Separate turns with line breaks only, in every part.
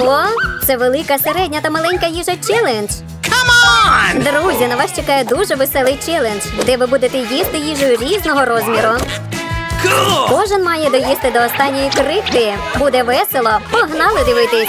Ого, це велика, середня та маленька їжа челендж. Друзі, на вас чекає дуже веселий челендж, де ви будете їсти їжу різного розміру. Кожен має доїсти до останньої крихти. Буде весело. Погнали дивитись.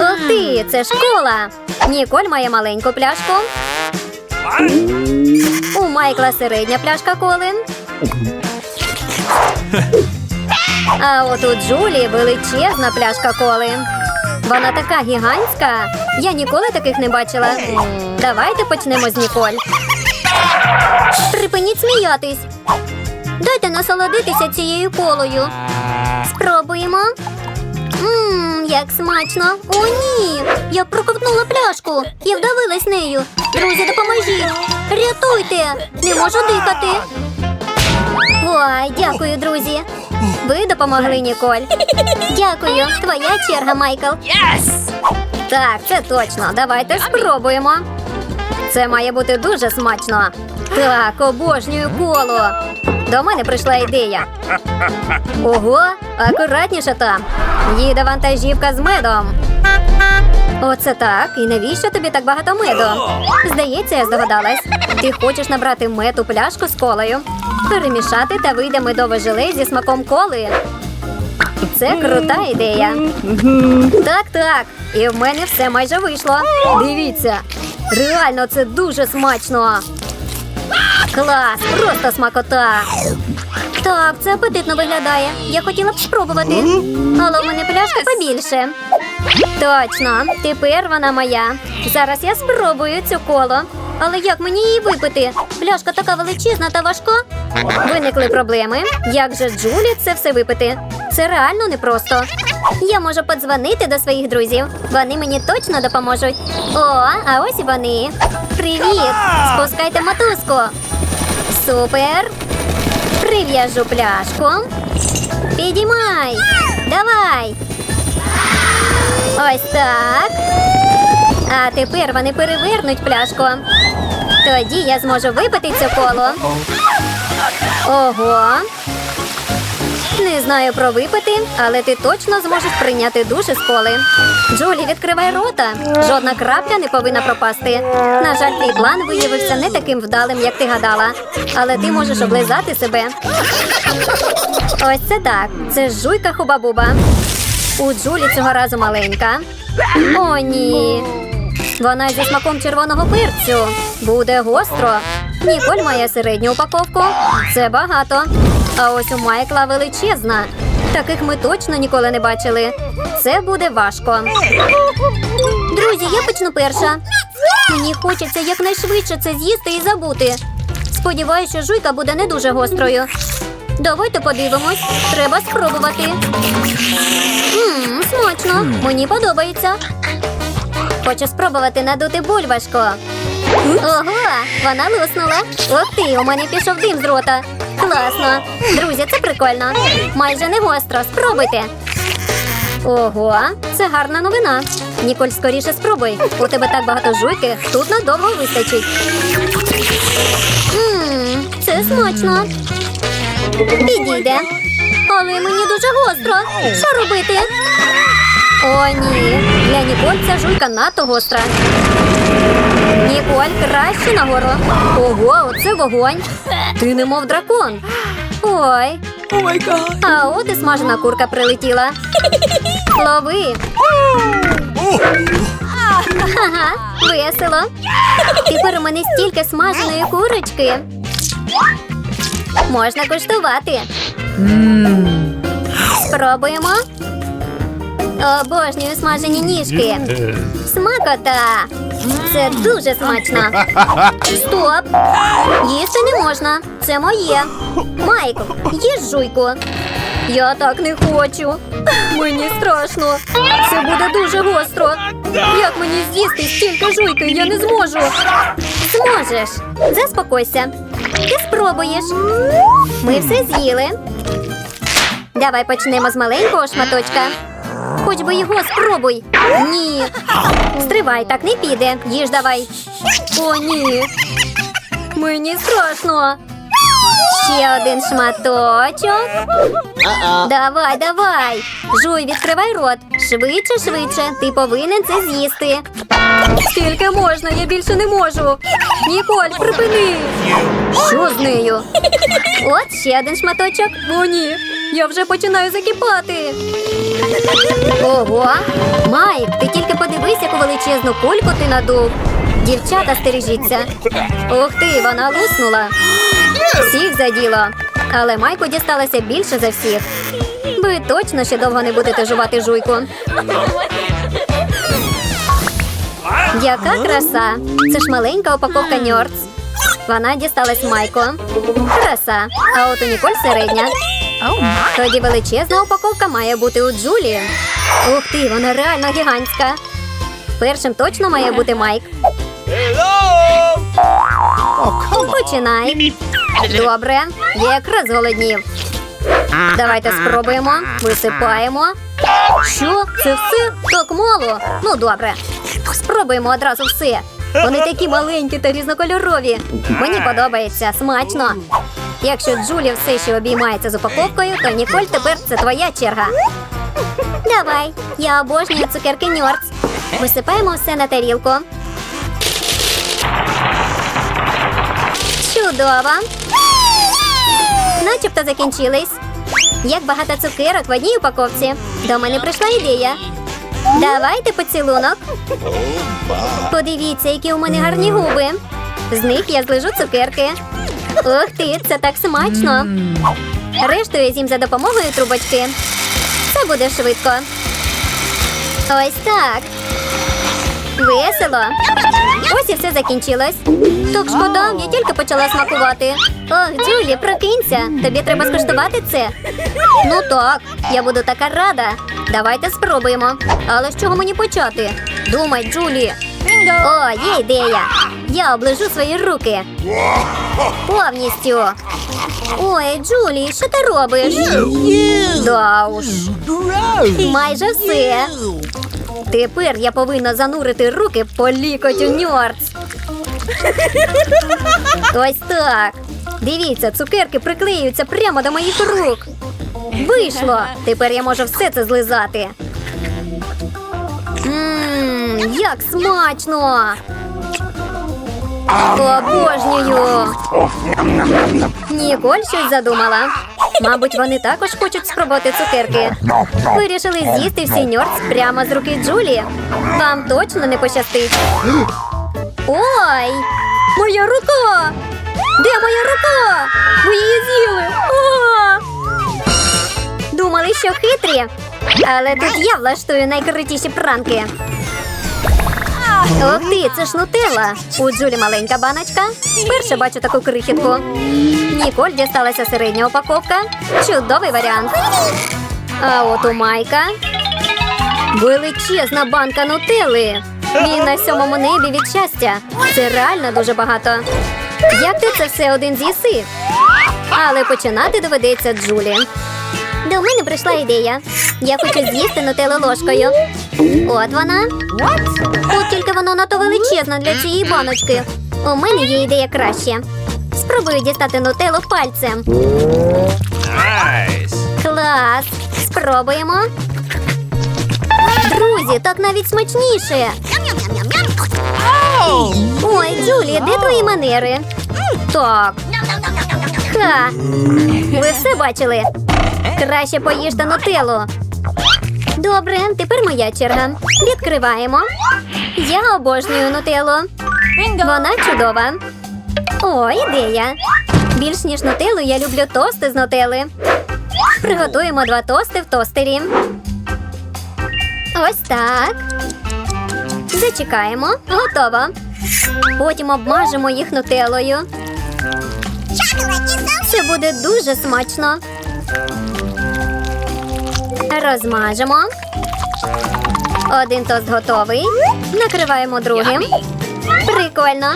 Ух ти, це школа. Ніколь має маленьку пляшку. У Майкла середня пляшка коли. А от у Джулі величезна пляшка коли. Вона така гігантська. Я ніколи таких не бачила. Давайте почнемо з Ніколь. Припиніть сміятись. Дайте насолодитися цією колою. Спробуємо. Ммм, як смачно. О, ні! Я проковтнула пляшку і вдавилась нею. Друзі, допоможіть! Рятуйте! Не можу дихати. Ой, дякую, друзі. Ви допомогли, Ніколь. Дякую. Твоя черга, Майкл. Так, це точно. Давайте спробуємо. Це має бути дуже смачно. Так, обожнюю коло. До мене прийшла ідея. Ого, акуратніше там. Їде вантажівка з медом. Оце так. І навіщо тобі так багато меду? Здається, я здогадалась. Ти хочеш набрати мед у пляшку з колою, перемішати та вийде медове желе зі смаком коли. Це крута ідея. Так, так. І в мене все майже вийшло. Дивіться. Реально, це дуже смачно. Клас, просто смакота. Так, це апетитно виглядає. Я хотіла б спробувати. Але в мене пляшка побільше. Точно, тепер вона моя. Зараз я спробую цю коло. Але як мені її випити? Пляшка така величезна та важка. Виникли проблеми. Як же Джулі це все випити? Це реально непросто. Я можу подзвонити до своїх друзів. Вони мені точно допоможуть. О, а ось і вони. Привіт! Спускайте мотузку. Супер. Прив'яжу пляшку. Підіймай. Давай. Ось так. А тепер вони перевернуть пляшку. Тоді я зможу випити цю коло. Ого. Не знаю про випити, але ти точно зможеш прийняти душ із коли. Джулі, відкривай рота. Жодна крапля не повинна пропасти. На жаль, твій план виявився не таким вдалим, як ти гадала. Але ти можеш облизати себе. Ось це так. Це жуйка хуба-буба. У Джулі цього разу маленька. О, ні. Вона зі смаком червоного перцю. Буде гостро. Ніколь має середню упаковку. Це багато. А ось у Майкла величезна. Таких ми точно ніколи не бачили. Це буде важко. Друзі, я почну перша. Мені хочеться якнайшвидше це з'їсти і забути. Сподіваюся, що жуйка буде не дуже гострою. Давайте подивимось. Треба спробувати. Смачно. Мені подобається. Хочу спробувати надути бульбашку. Ого, вона луснула. Ох ти, у мене пішов дим з рота. Класно. Друзі, це прикольно. Майже не гостро. Спробуйте. Ого, це гарна новина. Ніколь, скоріше спробуй. У тебе так багато жуйки, тут надовго вистачить. Ммм, це смачно. Підійде. Але мені дуже гостро. Що робити? О, ні. Для Ніколь ця жуйка надто гостра. Ніколь, краще нагору. Ого, оце вогонь. Ти немов дракон. Ой. А от і смажена курка прилетіла. Лови. Ага, весело. Тепер у мене стільки смаженої курочки. Можна куштувати. Спробуємо. Обожнюю смажені ніжки. Смакота. Це дуже смачно. Стоп! Їсти не можна. Це моє. Майк, їж жуйку. Я так не хочу. Мені страшно. Це буде дуже гостро. Як мені з'їсти стільки жуйки? Я не зможу. Зможеш. Заспокойся. Ти спробуєш. Ми все з'їли. Давай почнемо з маленького шматочка. Хоч би його спробуй. Ні. Стривай, так не піде. Їж давай. О, ні. Мені страшно. Ще один шматочок. Давай, давай. Жуй, відкривай рот. Швидше, швидше. Ти повинен це з'їсти. Скільки можна, я більше не можу. Ніколь, припини. Що з нею? От ще один шматочок. О, ні. Я вже починаю закипати. Ого, Майк, ти тільки подивись, яку величезну кульку ти надув. Дівчата, стережіться. Ух ти, вона луснула. Всіх заділо. Але Майку дісталося більше за всіх. Ви точно ще довго не будете жувати жуйку. Яка краса! Це ж маленька упаковка Ньордс. Вона дісталась Майку. Краса. А от у Ніколь середня. Тоді величезна упаковка має бути у Джулі. Ух ти, вона реально гігантська. Першим точно має бути Майк. Починай. Добре, я якраз голоднів. Давайте спробуємо. Висипаємо. Що? Це все? Так мало? Ну добре. Спробуємо одразу все. Вони такі маленькі та різнокольорові. Мені подобається, смачно. Якщо Джулі все ще обіймається з упаковкою, то Ніколь тепер це твоя черга. Давай, я обожнюю цукерки Ньордс. Висипаємо все на тарілку. Чудово. Начебто закінчились. Як багато цукерок в одній упаковці. До мене прийшла ідея. Давайте поцілунок. Подивіться, які у мене гарні губи. З них я злежу цукерки. Ух ти, це так смачно. Решту я з'їм за допомогою трубочки. Це буде швидко. Ось так. Весело. Ось і все закінчилось. Так шкода, я тільки почала смакувати. Ох, Джулі, прокинься. Тобі треба скуштувати це. Ну так, я буду така рада. Давайте спробуємо. Але з чого мені почати? Думай, Джулі. О, є ідея. Я оближу свої руки. Повністю. Ой, Джулі, що ти робиш? Да уж. Майже все. Тепер я повинна занурити руки по лікотю у Ось так. Дивіться, цукерки приклеюються прямо до моїх рук. Вийшло. Тепер я можу все це злизати. Ммм, як смачно! Обожнюю! Ніколь щось задумала. Мабуть, вони також хочуть спробувати цукерки. Вирішили з'їсти всі ньордс прямо з руки Джулі. Вам точно не пощастить. Ой! Моя рука! Де моя рука? Ви її з'їли! Думали, що хитрі, але тут я влаштую найкрутіші пранки. Ох ти, це ж нутелла. У Джулі маленька баночка. Перше бачу таку крихітку. Ніколь дісталася середня упаковка. Чудовий варіант. А от у Майка величезна банка нутелли. Він на сьомому небі від щастя. Це реально дуже багато. Як ти це все один з'їси? Але починати доведеться Джулі. До мене прийшла ідея. Я хочу з'їсти нутеллу ложкою. От вона. От тільки вона надто величезна для цієї баночки. У мене є ідея краще. Спробую дістати нутеллу пальцем.
Nice.
Клас! Спробуємо. Друзі, так навіть смачніше. Ой, Джулі, де твої манери? Так. Ха. Ви все бачили? Краще поїжте нутеллу. Добре, тепер моя черга. Відкриваємо. Я обожнюю нутеллу. Вона чудова. О, ідея. Більш ніж нутеллу, я люблю тости з нутели. Приготуємо два тости в тостері. Ось так. Зачекаємо. Готово. Потім обмажемо їх нутеллою. Це буде дуже смачно. Розмажемо. Один тост готовий. Накриваємо другим. Прикольно.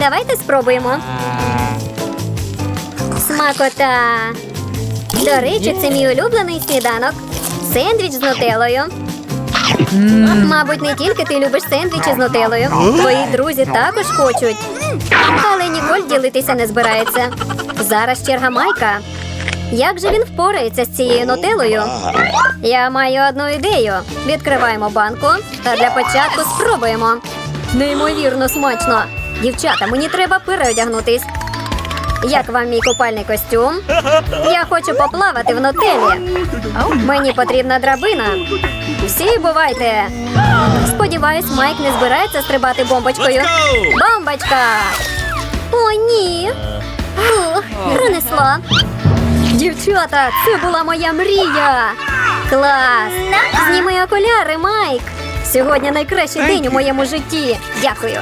Давайте спробуємо. Смакота. До речі, це мій улюблений сніданок. Сендвіч з нутеллою. Мабуть, не тільки ти любиш сендвічі з нутеллою. Твої друзі також хочуть. Але Ніколь ділитися не збирається. Зараз черга Майка. Як же він впорається з цією нутелою? Я маю одну ідею. Відкриваємо банку та для початку спробуємо. Неймовірно смачно. Дівчата, мені треба переодягнутись. Як вам мій купальний костюм? Я хочу поплавати в нутелі. Мені потрібна драбина. Всі бувайте. Сподіваюсь, Майк не збирається стрибати бомбочкою. Бомбочка! О, ні. Ух, пронесла. Дівчата, це була моя мрія. Клас! Зніми окуляри, Майк. Сьогодні найкращий день у моєму житті. Дякую.